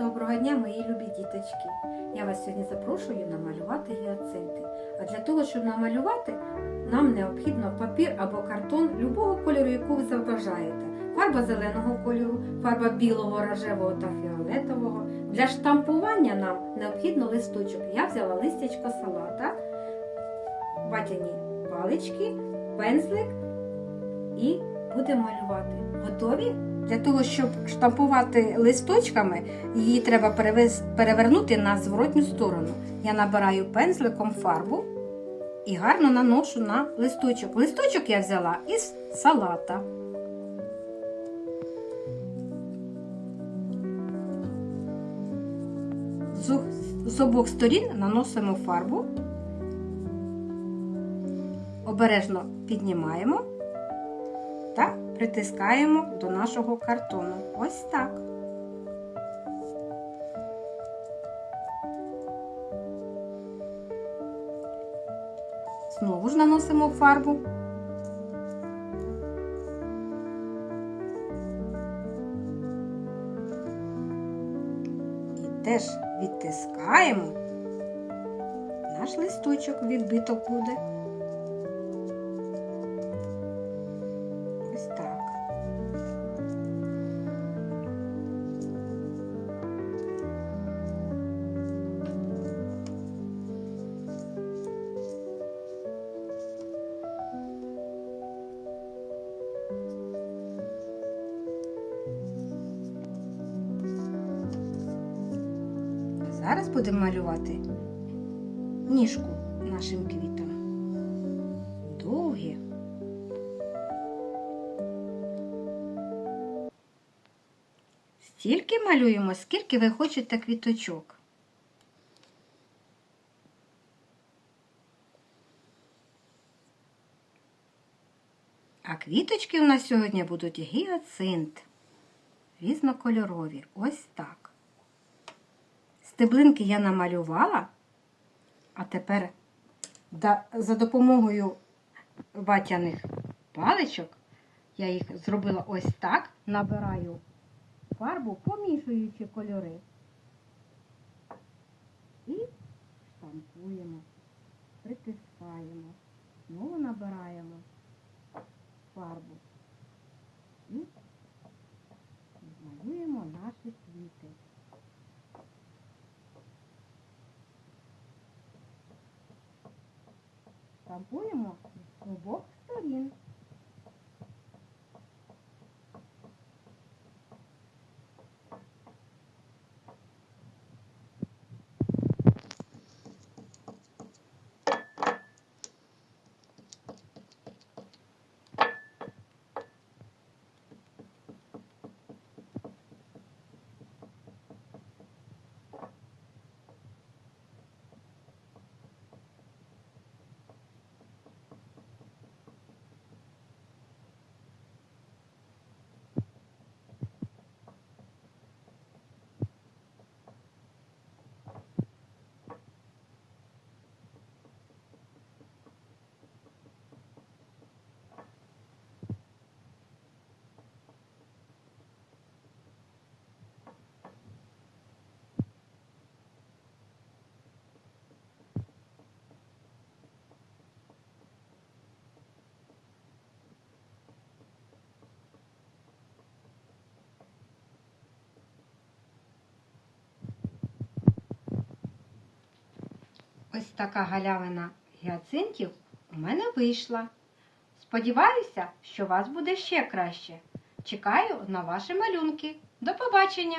Доброго дня, мої любі діточки! Я вас сьогодні запрошую намалювати гіацинти. А для того, щоб намалювати, нам необхідно папір або картон любого кольору, яку ви забажаєте. Фарба зеленого кольору, фарба білого, рожевого та фіолетового. Для штампування нам необхідно листочок. Я взяла листячко салата, ватяні палички, пензлик і будемо малювати. Готові? Для того, щоб штампувати листочками, її треба перевернути на зворотню сторону. Я набираю пензликом фарбу і гарно наношу на листочок. Листочок я взяла із салата. З обох сторін наносимо фарбу, обережно піднімаємо та притискаємо до нашого картону. Ось так. Знову ж наносимо фарбу. І теж відтискаємо. Наш листочок відбиток буде. Зараз будемо малювати ніжку нашим квітам. Довгі. Стільки малюємо, скільки ви хочете квіточок. А квіточки у нас сьогодні будуть гіацинт. Різнокольорові. Ось так. Стеблинки я намалювала, а тепер за допомогою ватяних паличок я їх зробила ось так, набираю фарбу, помішуючи кольори. І штампуємо, притискаємо, знову набираємо фарбу і малюємо наші квіти. Штампуємо з обох сторін. Ось така галявина гіацинтів у мене вийшла. Сподіваюся, що у вас буде ще краще. Чекаю на ваші малюнки. До побачення!